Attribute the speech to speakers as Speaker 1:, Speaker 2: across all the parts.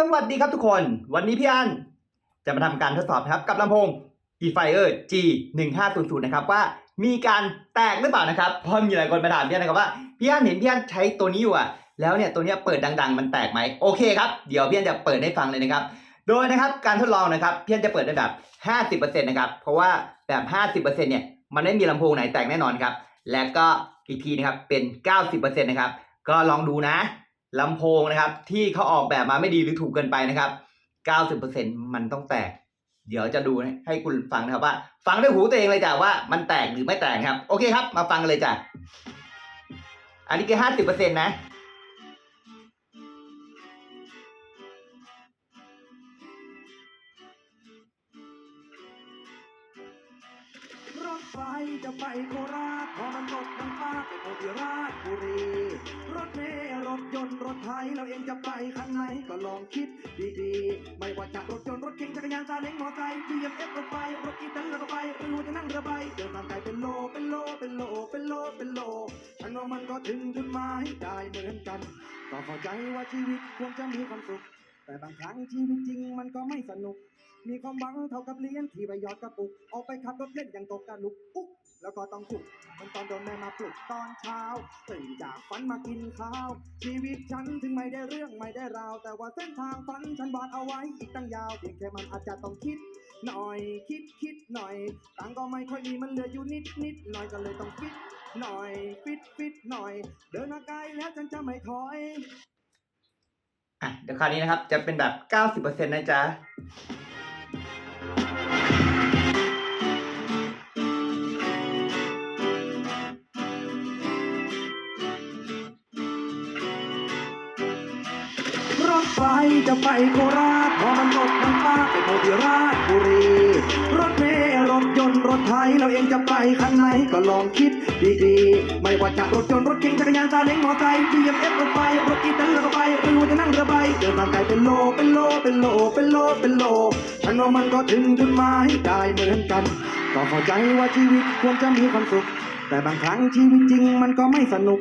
Speaker 1: สวัสดีครับทุกคน วันนี้พี่อันจะมาทำการทดสอบนะครับ กับลำโพง eFire G 1 5 0 0นะครับว่ามีการแตกหรือเปล่านะครับเพราะมีหลายคนมาถามพี่อันนะครับว่าพี่อันเห็นพี่อันใช้ตัวนี้อยู่อะแล้วเนี่ยตัวนี้เปิดดัง ๆ มันแตกไหมโอเคครับเดี๋ยวพี่อันจะเปิดให้ฟังเลยนะครับ โดยนะครับการทดลองนะครับพี่อันจะเปิดได้แบบ 50%นะครับเพราะว่าแบบ 50%เนี่ยมันไม่มีลำโพงไหนแตกแน่นอนครับและก็อีกทีนะครับเป็น 90%นะครับก็ลองดูนะ ลำโพงนะครับ ที่เขาออกแบบมาไม่ดีหรือถูกเกินไปนะครับ 90%มันต้องแตก เดี๋ยวจะดูให้คุณฟังนะครับว่า ฟังด้วยหูตัวเองเลยจ้ะว่ามันแตกหรือไม่แตกครับ โอเคครับ มาฟังกันเลยจ้ะอันนี้คือ50%นะ
Speaker 2: ไฟจะไปโคราชพอมันรถมันป้าไปโคราชบุรี รถเมล์รถยนต์รถไทยเราเองจะไปคันไหนก็ลองคิดดีๆ ไม่ว่าจะรถยนต์รถเก๋งจักรยานซาเล้งมอไซค์ BMX รถไฟรถอีแตนรถไฟหรือว่าจะนั่งเรือใบเดินทางไกลเป็นโลเป็นโลเป็นโลเป็นโลเป็นโลฉันว่ามันก็ถึงจุดหมายได้เหมือนกันก็เข้าใจว่าชีวิตควรจะมีความสุขแต่บางครั้งชีวิตจริงมันก็ไม่สนุก มีความหวังเท่ากับเลี้ยนที่ไปยอดกระปุก ออกไปขับรถเล่นอย่างตกกระลุกอุ๊กแล้วก็ต้องจุกมันตอนโดนแม่มาปลุกตอนเช้าตื่นจากฝันมากินข้าว ชีวิตฉันถึงไม่ได้เรื่องไม่ได้ราว แต่ว่าเส้นทางฝันฉันวาดเอาไว้อีกตั้งยาวเพียงแค่มันอาจจะต้องคิดหน่อยคิดคิดหน่อยตังก็ไม่ค่อยมีมันเหลืออยู่นิดนิดหน่อยก็เลยต้องฟิตหน่อยฟิตฟิตหน่อย เดินมาไกลแล้วฉันจะไม่ถอย
Speaker 1: อะเดี๋ยวคราวนี้นะครับ จะเป็นแบบ 90%นะจ๊ะ
Speaker 2: ไฟจะไปโคราชพอมันรถมันป้าไปโคที่ราชบุรี รถเมล์รถยนต์รถไทยเราเองจะไปคันไหนก็ลองคิดดีๆ ไม่ว่าจะรถยนต์รถเก๋งจักรยานซาเล้งมอไซค์ BMX รถไฟรถอีแตนรถไฟหรือว่าจะนั่งเรือใบเดินทางไกลเป็นโลเป็นโลเป็นโลเป็นโลเป็นโลฉันว่ามันก็ถึงจุดหมายได้เหมือนกันก็เข้าใจว่าชีวิตควรจะมีความสุข แต่บางครั้งชีวิตจริงมันก็ไม่สนุก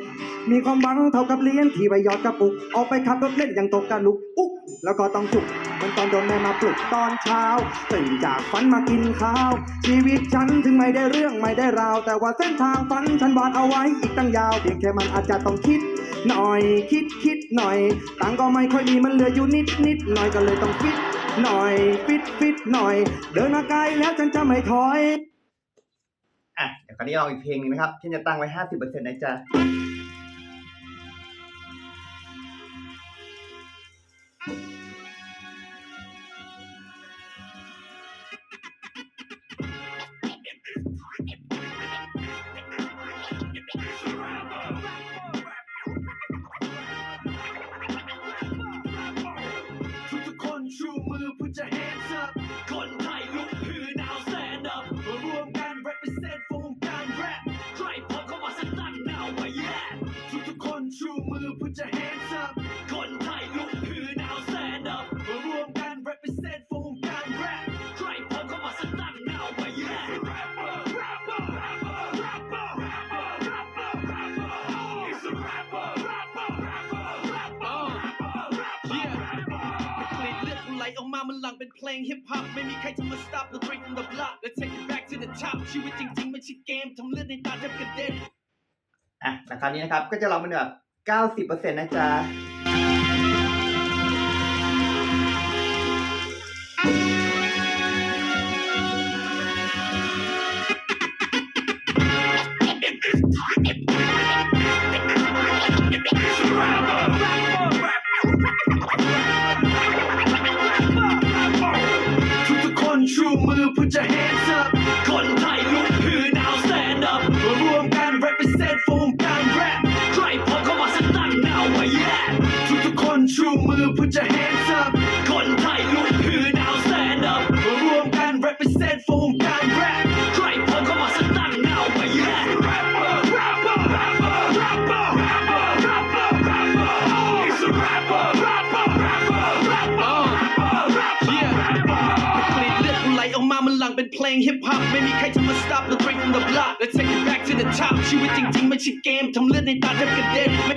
Speaker 2: มีความหวังเท่ากับเลี้ยนที่ไปยอดกระปุก ออกไปขับรถเล่นอย่างตกกระลุก อุ๊กแล้วก็ต้องจุกมันตอนโดนแม่มาปลุกตอนเช้า ตื่นจากฝันมากินข้าว ชีวิตฉันถึงไม่ได้เรื่องไม่ได้ราว แต่ว่าเส้นทางฝันฉันวาดเอาไว้อีกตั้งยาวเพียงแค่มันอาจจะต้องคิดหน่อยคิดคิดหน่อยตังก็ไม่ค่อยมีมันเหลืออยู่นิดนิดหน่อยก็เลยต้องฟิตหน่อยฟิตฟิตหน่อย เดินมาไกลแล้วฉันจะไม่ถอย
Speaker 1: อะเดี๋ยวคราวนี้ลองอีกเพลงหนึงนะครับที่จะตั้งไว้ 50%นะจ๊ะ
Speaker 3: ทุกคนชูมือ put your hands up คนไทยลุกฮือ now stand up มารวมกัน represent วงการแรปใครพร้อเข้ามาสตั้ง now ว่า yeah ทุกทุกคนชูมือ put your hands up หลังเป็นเพลงฮิปฮอปไม่มีใครจะมา stop the break from the block let's take it back to the top ชีวิตจริงๆไม่ใช่เกมทำเลือดในตาแทบกระเด็น
Speaker 1: อะนะคราวนี้นะครับก็จะลองเป็นแบบ90%นะจ๊ะ
Speaker 3: your hands up คนไทยลุกฮือ now stand up มารวมกัน represent ฟูมการแรปใครพอเข้ามาสตั้ง now ว่า yeah ทุกทุกๆคนชูมือ put your hands up คนไทยลุกฮือ now stand up มารวมกัน represent ฟูมการ มันหลั่งเป็นเพลงฮิปฮอปไม่มีใครจะมา stop the train from the block let's take it back to the top ชีวิตจริงๆไม่ใช่เกมทำเลือดในตาแทบกระเด็นไม่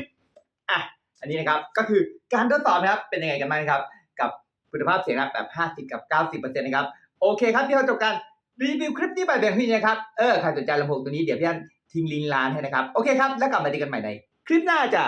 Speaker 1: อะอันนี้นะครับก็คือการทดสอบนะครับเป็นยังไงกันบ้างครับ กับคุณภาพเสียงแบบ 50 กับ 90%นะครับโอเคครับที่เราจบการรีวิวคลิปนี้ไปแบบนี้นะครับเออใครสนใจลำโพงตัวนี้เดี๋ยวพี่อันทิ้งลิงก์ร้านให้นะครับโอเคครับแล้วกลับมาเจอกันใหม่ในคลิปหน้าจ้ะ